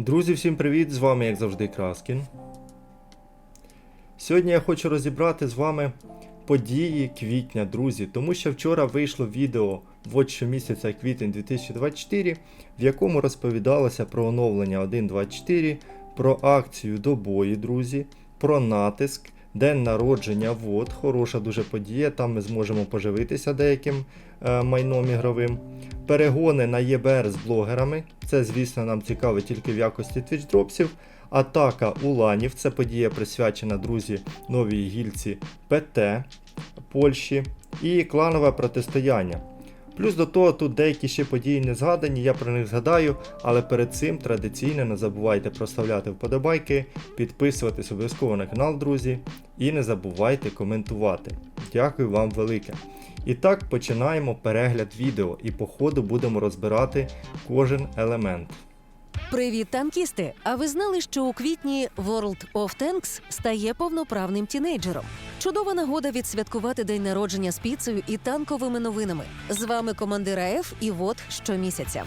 Друзі, всім привіт! З вами, як завжди, Краскін. Сьогодні я хочу розібрати з вами події квітня, друзі, тому що вчора вийшло відео от щомісяця квітень 2024, в якому розповідалося про оновлення 1.24, про акцію добої, друзі, про натиск, день народження, вот, хороша дуже подія, там ми зможемо поживитися деяким е, майном ігровим. Перегони на ЄБР з блогерами. Це, звісно, нам цікаво тільки в якості твічдропсів. Атака уланів. Це подія присвячена, друзі, новій гільці ПТ Польщі. І кланове протистояння. Плюс до того, тут деякі ще події не згадані, я про них згадаю, але перед цим традиційно не забувайте проставляти вподобайки, підписуватись обов'язково на канал, друзі, і не забувайте коментувати. Дякую вам велике. І так починаємо перегляд відео і по ходу будемо розбирати кожен елемент. Привіт, танкісти! А ви знали, що у квітні World of Tanks стає повноправним тінейджером? Чудова нагода відсвяткувати день народження з піцею і танковими новинами. З вами командир АФ і ВОД щомісяця.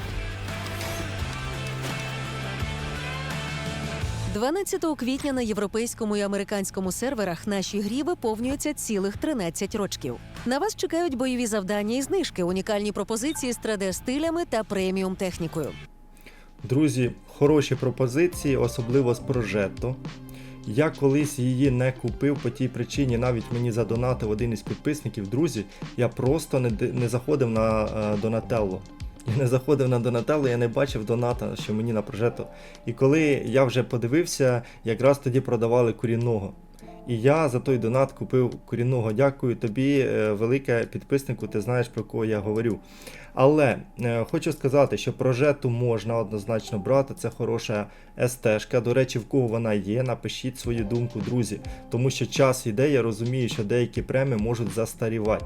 12 квітня на європейському і американському серверах нашій грі виповнюється цілих 13 рочків. На вас чекають бойові завдання і знижки, унікальні пропозиції з 3D-стилями та преміум технікою. Друзі, хороші пропозиції, особливо з прожетто. Я колись її не купив по тій причині, навіть мені задонатив один із підписників. Друзі, я просто не, не заходив на е, Донателло. Я не заходив на Донателло, я не бачив доната, що мені на прожетто. І коли я вже подивився, якраз тоді продавали курінного. І я за той донат купив курінного. Дякую тобі, е, велике підписнику, ти знаєш про кого я говорю. Але е, хочу сказати, що прожету можна однозначно брати, це хороша СТ-шка. До речі, в кого вона є, напишіть свою думку, друзі. Тому що час іде, я розумію, що деякі преми можуть застарівати.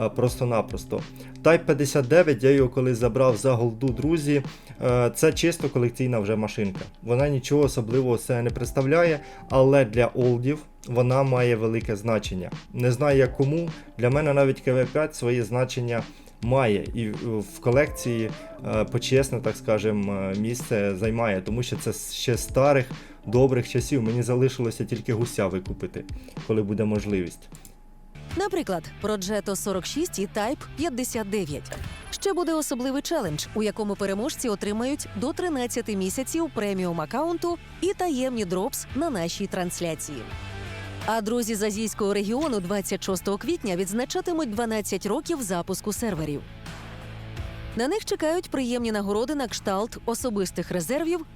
Е, Просто-напросто. Type 59, я його колись забрав за голду, друзі. Е, Це чисто колекційна вже машинка. Вона нічого особливого себе не представляє, але для олдів вона має велике значення. Не знаю як кому. Для мене навіть КВ5 своє значення має і в колекції е, почесне, так скажем, е, місце займає, тому що це ще старих добрих часів. Мені залишилося тільки гуся викупити, коли буде можливість. Наприклад, Progetto 46 і Type 59. Ще буде особливий челендж, у якому переможці отримають до 13 місяців преміум аккаунту і таємні дропс на нашій трансляції. А друзі з азійського регіону 26 квітня відзначатимуть 12 років запуску серверів. На них чекають приємні нагороди на кшталт особистих резервів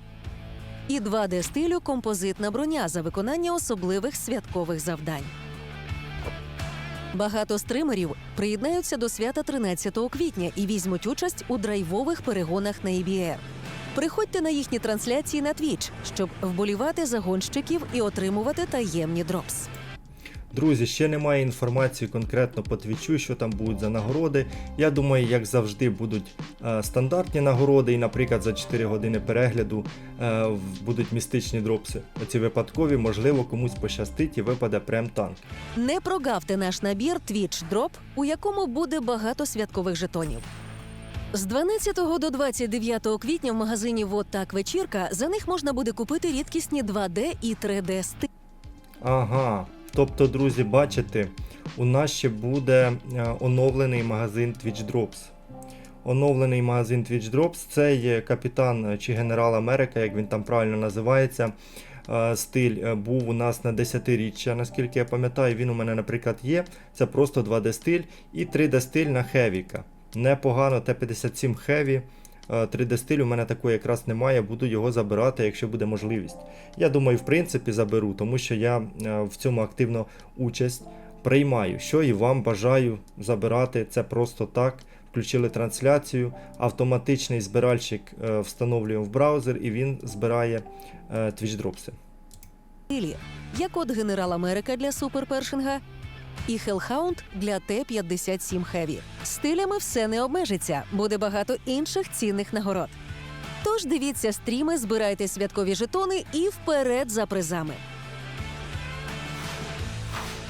і 2D стилю композитна броня за виконання особливих святкових завдань. Багато стримерів приєднаються до свята 13 квітня і візьмуть участь у драйвових перегонах на EBR. Приходьте на їхні трансляції на Twitch, щоб вболівати за гонщиків і отримувати таємні дропс. Друзі, ще немає інформації конкретно по твічу, що там будуть за нагороди. Я думаю, як завжди, будуть е, стандартні нагороди, і, наприклад, за 4 години перегляду е, будуть містичні дропси. Оці випадкові, можливо, комусь пощастить і випаде прем-танк. Не прогавте наш набір Twitch Drop, у якому буде багато святкових жетонів. З 12 до 29 квітня в магазині «Вот так вечірка за них можна буде купити рідкісні 2D і 3D стилі. Ага. Тобто, друзі, бачите, у нас ще буде е, оновлений магазин Twitch Drops. Оновлений магазин Twitch Drops це є капітан чи генерал Америка, як він там правильно називається. Е, Стиль е, був у нас на 10-річчя, наскільки я пам'ятаю, він у мене, наприклад, є. Це просто 2D стиль і 3D стиль на Хевіка. Непогано, Т-57 Heavy. Е, 3D стиль у мене такої якраз немає, буду його забирати, якщо буде можливість. Я думаю, в принципі, заберу, тому що я е, в цьому активно участь приймаю. Що і вам бажаю забирати. Це просто так. Включили трансляцію, автоматичний збиральщик е, встановлюємо в браузер і він збирає е, твічдропси. Є код Генерал Америка для суперпершинга і Hellhound для Т-57 Heavy. Стилями все не обмежиться, буде багато інших цінних нагород. Тож дивіться стріми, збирайте святкові жетони і вперед за призами.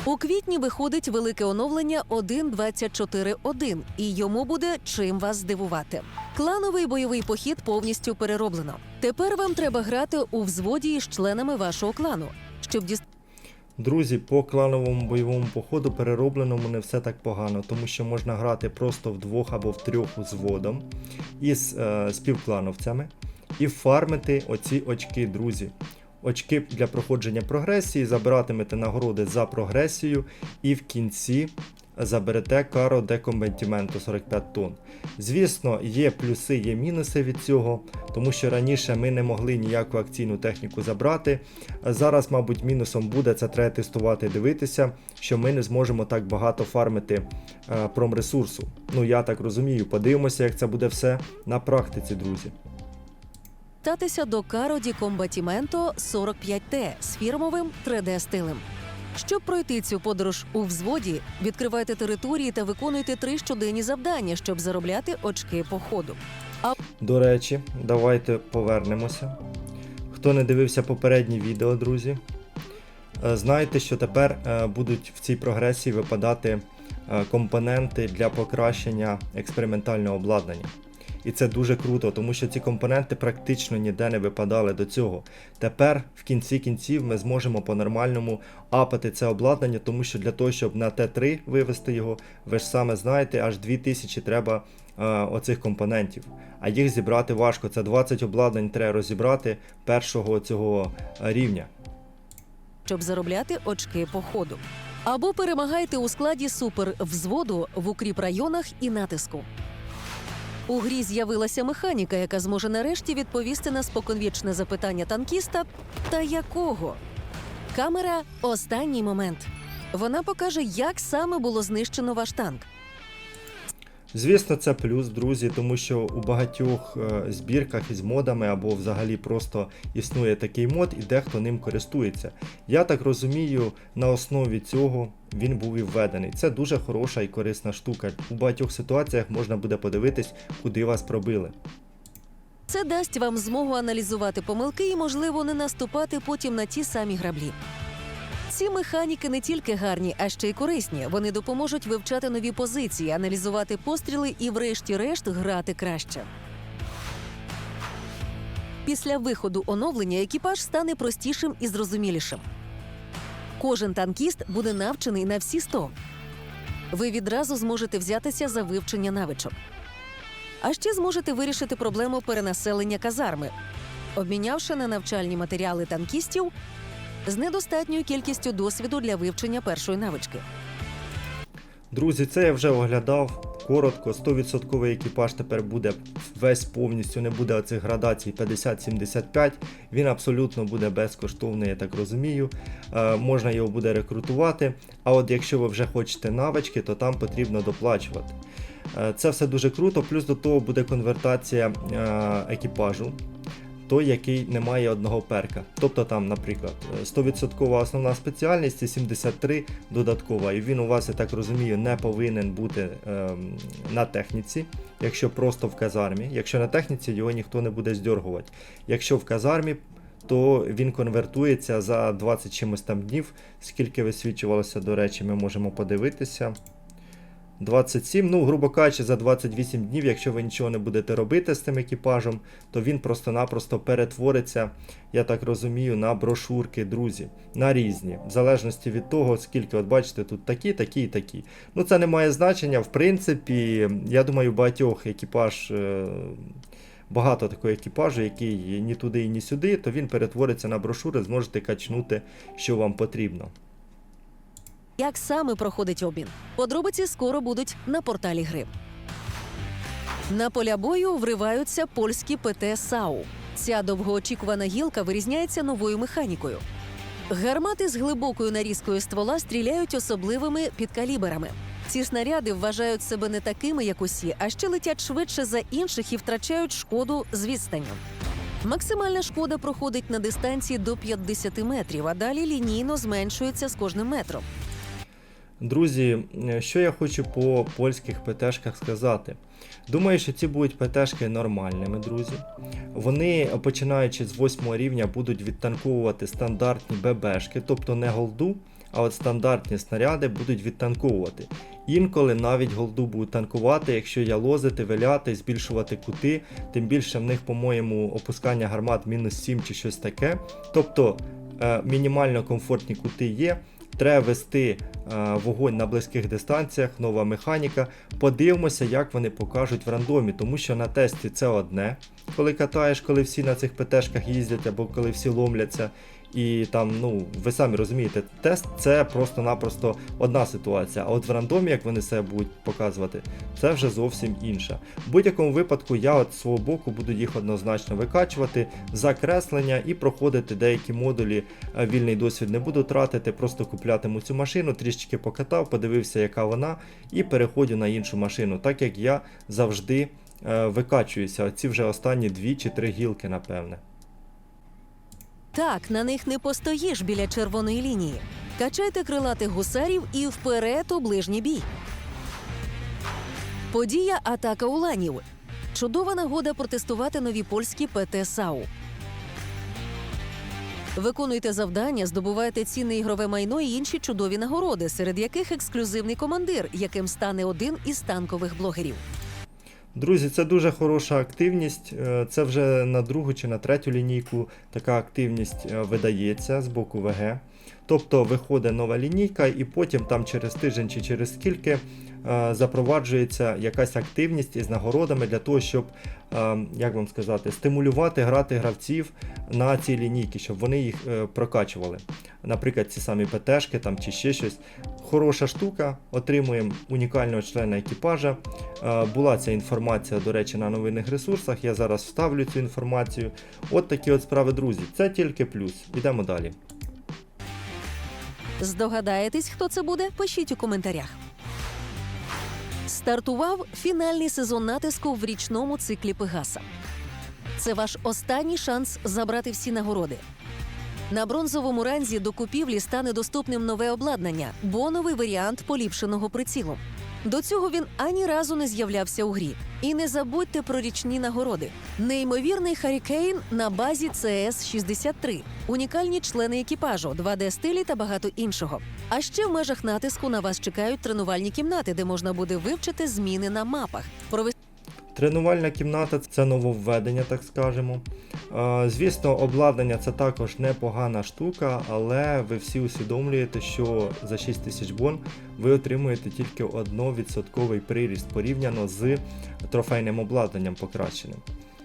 У квітні виходить велике оновлення 1.24.1, і йому буде чим вас здивувати. Клановий бойовий похід повністю перероблено. Тепер вам треба грати у взводі із членами вашого клану, щоб дістати. Друзі, по клановому бойовому походу переробленому не все так погано, тому що можна грати просто в двох або в трьох взводом із е, співклановцями і фармити оці очки, друзі. Очки для проходження прогресії, забиратимете нагороди за прогресію і в кінці заберете каро де комбентіменту 45 тонн. Звісно, є плюси, є мінуси від цього, тому що раніше ми не могли ніяку акційну техніку забрати. Зараз, мабуть, мінусом буде це треба тестувати, дивитися, що ми не зможемо так багато фармити е, промресурсу. Ну я так розумію, подивимося, як це буде все на практиці, друзі. Дістатися до Кароді Комбатіменто 45T з фірмовим 3D-стилем. Щоб пройти цю подорож у взводі, відкривайте території та виконуйте три щоденні завдання, щоб заробляти очки походу. А До речі, давайте повернемося. Хто не дивився попередні відео, друзі, е, знайте, що тепер е, будуть в цій прогресії випадати е, компоненти для покращення експериментального обладнання. І це дуже круто, тому що ці компоненти практично ніде не випадали до цього. Тепер, в кінці кінців, ми зможемо по-нормальному апати це обладнання, тому що для того, щоб на Т3 вивести його, ви ж саме знаєте, аж 2000 треба е, оцих компонентів. А їх зібрати важко. Це 20 обладнань треба розібрати першого цього е, рівня. щоб заробляти очки походу. Або перемагайте у складі супер взводу в укріп районах і натиску. У грі з'явилася механіка, яка зможе нарешті відповісти на споконвічне запитання танкіста та якого. Камера останній момент. Вона покаже, як саме було знищено ваш танк. Звісно, це плюс, друзі, тому що у багатьох е, збірках із модами або взагалі просто існує такий мод і дехто ним користується. Я так розумію, на основі цього він був і введений. Це дуже хороша і корисна штука. У багатьох ситуаціях можна буде подивитись, куди вас пробили. Це дасть вам змогу аналізувати помилки і, можливо, не наступати потім на ті самі граблі. Ці механіки не тільки гарні, а ще й корисні. Вони допоможуть вивчати нові позиції, аналізувати постріли і, врешті-решт, грати краще. Після виходу оновлення екіпаж стане простішим і зрозумілішим. Кожен танкіст буде навчений на всі 100. Ви відразу зможете взятися за вивчення навичок. А ще зможете вирішити проблему перенаселення казарми, обмінявши на навчальні матеріали танкістів з недостатньою кількістю досвіду для вивчення першої навички. Друзі, це я вже оглядав. Коротко, 100% екіпаж тепер буде весь повністю, не буде оцих градацій 50-75. Він абсолютно буде безкоштовний, я так розумію. Е, можна його буде рекрутувати. А от якщо ви вже хочете навички, то там потрібно доплачувати. Е, це все дуже круто, плюс до того буде конвертація е, екіпажу. Той, який не має одного перка. Тобто там, наприклад, 100% основна спеціальність і 73 додаткова. І він у вас, я так розумію, не повинен бути ем, на техніці, якщо просто в казармі. Якщо на техніці, його ніхто не буде здергувати. Якщо в казармі, то він конвертується за 20 чимось там днів. Скільки висвічувалося, до речі, ми можемо подивитися. 27, ну, грубо кажучи, за 28 днів, якщо ви нічого не будете робити з цим екіпажем, то він просто-напросто перетвориться, я так розумію, на брошурки, друзі, на різні, в залежності від того, скільки, от бачите, тут такі, такі і такі. Ну, це не має значення. В принципі, я думаю, багатьох екіпаж. е, Багато такого екіпажу, який ні туди ні сюди, то він перетвориться на брошури, зможете качнути, що вам потрібно. Як саме проходить обмін? Подробиці скоро будуть на порталі гри. На поля бою вриваються польські ПТ САУ. Ця довгоочікувана гілка вирізняється новою механікою. Гармати з глибокою нарізкою ствола стріляють особливими підкаліберами. Ці снаряди вважають себе не такими, як усі, а ще летять швидше за інших і втрачають шкоду з відстанню. Максимальна шкода проходить на дистанції до 50 метрів, а далі лінійно зменшується з кожним метром. Друзі, е, що я хочу по польських ПТшках сказати. Думаю, що ці будуть ПТшки нормальними, друзі. Вони, починаючи з 8 рівня, будуть відтанковувати стандартні ББшки, тобто не голду, а от стандартні снаряди будуть відтанковувати. Інколи навіть голду будуть танкувати, якщо ялозити, виляти, збільшувати кути, тим більше в них, по-моєму, опускання гармат мінус 7 чи щось таке. Тобто е, мінімально комфортні кути є. Треба вести е, вогонь на близьких дистанціях, нова механіка. Подивимося, як вони покажуть в рандомі, тому що на тесті це одне, коли катаєш, коли всі на цих ПТшках їздять або коли всі ломляться. І там, ну, ви самі розумієте, тест це просто-напросто одна ситуація. А от в рандомі, як вони себе будуть показувати, це вже зовсім інша. В будь-якому випадку я от з свого боку буду їх однозначно викачувати, закреслення і проходити деякі модулі. Е, Вільний досвід не буду тратити, просто куплятиму цю машину, трішечки покатав, подивився, яка вона, і переходжу на іншу машину, так як я завжди е, викачуюся. Оці вже останні дві чи три гілки, напевне. Так, на них не постоїш біля червоної лінії. Качайте крилатих гусарів і вперед у ближній бій. Подія атака уланів. Чудова нагода протестувати нові польські ПТ САУ. Виконуйте завдання, здобувайте цінне ігрове майно і інші чудові нагороди, серед яких ексклюзивний командир, яким стане один із танкових блогерів. Друзі, це дуже хороша активність. Е, Це вже на другу чи на третю лінійку така активність е, видається з боку ВГ. Тобто виходить нова лінійка, і потім там через тиждень чи через скільки е, запроваджується якась активність із нагородами для того, щоб, е, як вам сказати, стимулювати грати гравців на ці лінійки, щоб вони їх е, прокачували. Наприклад, ці самі ПТшки там чи ще щось. Хороша штука, отримуємо унікального члена екіпажа. Була ця інформація, до речі, на новинних ресурсах. Я зараз вставлю цю інформацію. От такі от справи, друзі. Це тільки плюс. Ідемо далі. Здогадаєтесь, хто це буде? Пишіть у коментарях. Стартував фінальний сезон натиску в річному циклі Пегаса. Це ваш останній шанс забрати всі нагороди. На бронзовому ранзі до купівлі стане доступним нове обладнання, боновий варіант поліпшеного прицілу. До цього він ані разу не з'являвся у грі. І не забудьте про річні нагороди. Неймовірний Харікейн на базі CS-63, унікальні члени екіпажу, 2D-стилі та багато іншого. А ще в межах натиску на вас чекають тренувальні кімнати, де можна буде вивчити зміни на мапах, провести Тренувальна кімната це нововведення, так скажемо. Звісно, обладнання це також непогана штука, але ви всі усвідомлюєте, що за 6 тисяч бон ви отримуєте тільки 1% приріст порівняно з трофейним обладнанням покращеним.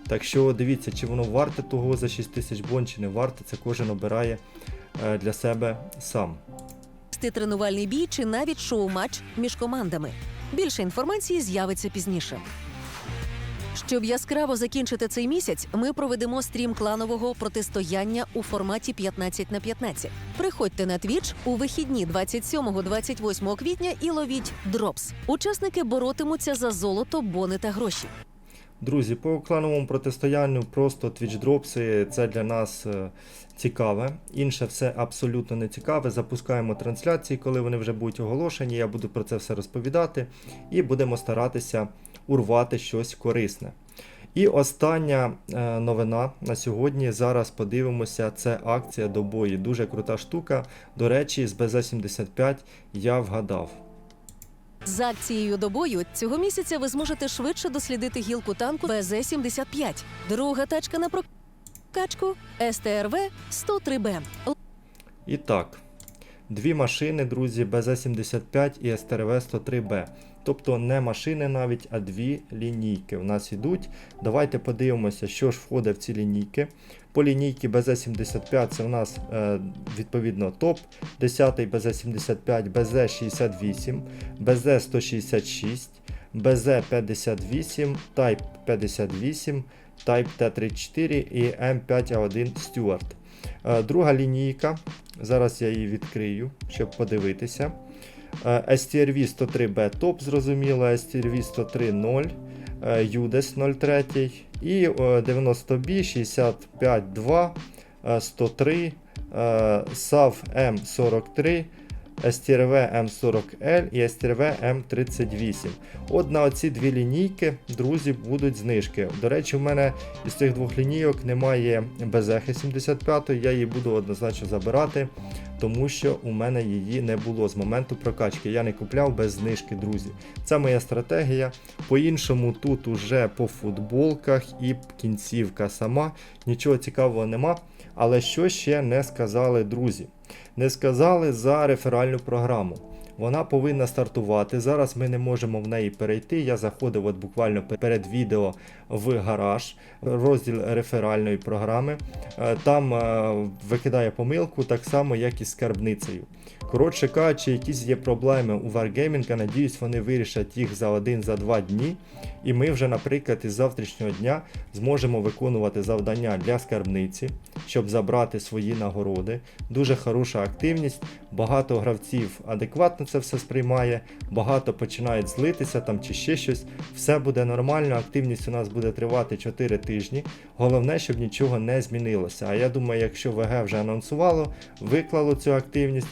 Так що дивіться, чи воно варте того за 6 тисяч бон, чи не варте, це кожен обирає е, для себе сам. тренувальний бій чи навіть шоу-матч між командами. Більше інформації з'явиться пізніше. Щоб яскраво закінчити цей місяць, ми проведемо стрім кланового протистояння у форматі 15 на 15. Приходьте на Twitch у вихідні 27-28 квітня і ловіть дропс. Учасники боротимуться за золото, бони та гроші. Друзі, по клановому протистоянню просто твічдропси це для нас е, цікаве. Інше все абсолютно не цікаве. Запускаємо трансляції, коли вони вже будуть оголошені. Я буду про це все розповідати і будемо старатися урвати щось корисне. І остання е, новина на сьогодні. Зараз подивимося. Це акція до бою. Дуже крута штука. До речі, з БЗ-75 я вгадав. З акцією до бою цього місяця ви зможете швидше дослідити гілку танку БЗ-75. Друга тачка на прокачку СТРВ 103Б. І так, дві машини, друзі, БЗ-75 і СТРВ-103Б. Тобто не машини навіть, а дві лінійки у нас йдуть. Давайте подивимося, що ж входить в ці лінійки. По лінійці БЗ-75 це у нас е, відповідно топ, 10 БЗ-75, БЗ-68, БЗ-166, БЗ-58, Type 58, Type Т-34 і М5А1 Stewart. Е, Друга лінійка. Зараз я її відкрию, щоб подивитися. Е, STRV 103B топ, зрозуміло, STRV 103 0 UDES 03 і е, 90B 65 2, е, 103, е, SAV M43, STRV M40L і STRV M38. От на оці дві лінійки, друзі, будуть знижки. До речі, в мене із цих двох лінійок немає BZH 75, я її буду однозначно забирати, тому що у мене її не було з моменту прокачки. Я не купляв без знижки, друзі. Це моя стратегія. По-іншому тут уже по футболках і кінцівка сама. Нічого цікавого нема. Але що ще не сказали друзі? Не сказали за реферальну програму. Вона повинна стартувати. Зараз ми не можемо в неї перейти. Я заходив от буквально перед відео в гараж, розділ реферальної програми. Е, Там е, викидає помилку так само, як і з скарбницею. Коротше кажучи, якісь є проблеми у Wargaming, надіюсь, вони вирішать їх за один за два дні. І ми вже, наприклад, із завтрашнього дня зможемо виконувати завдання для скарбниці, щоб забрати свої нагороди. Дуже хороша активність. Багато гравців адекватно це все сприймає, багато починають злитися там чи ще щось. Все буде нормально, активність у нас буде тривати 4 тижні. Головне, щоб нічого не змінилося. А я думаю, якщо ВГ вже анонсувало, виклало цю активність.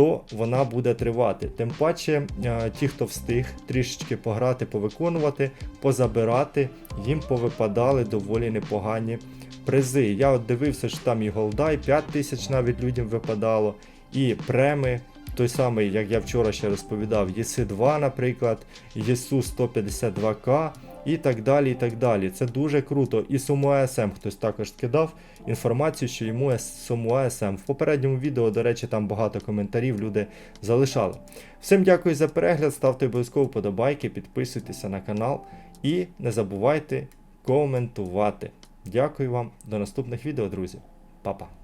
То вона буде тривати. Тим паче, е, ті, хто встиг трішечки пограти, повиконувати, позабирати, їм повипадали доволі непогані призи. Я от дивився, що там і голдай 5 тисяч навіть людям випадало, і преми. Той самий, як я вчора ще розповідав, єси 2 наприклад, єсу 152К і так далі. і так далі. Це дуже круто. І суму АСМ хтось також скидав інформацію, що йому суму АСМ. В попередньому відео, до речі, там багато коментарів люди залишали. Всім дякую за перегляд, ставте обов'язково вподобайки, підписуйтеся на канал і не забувайте коментувати. Дякую вам, до наступних відео, друзі. Па-па.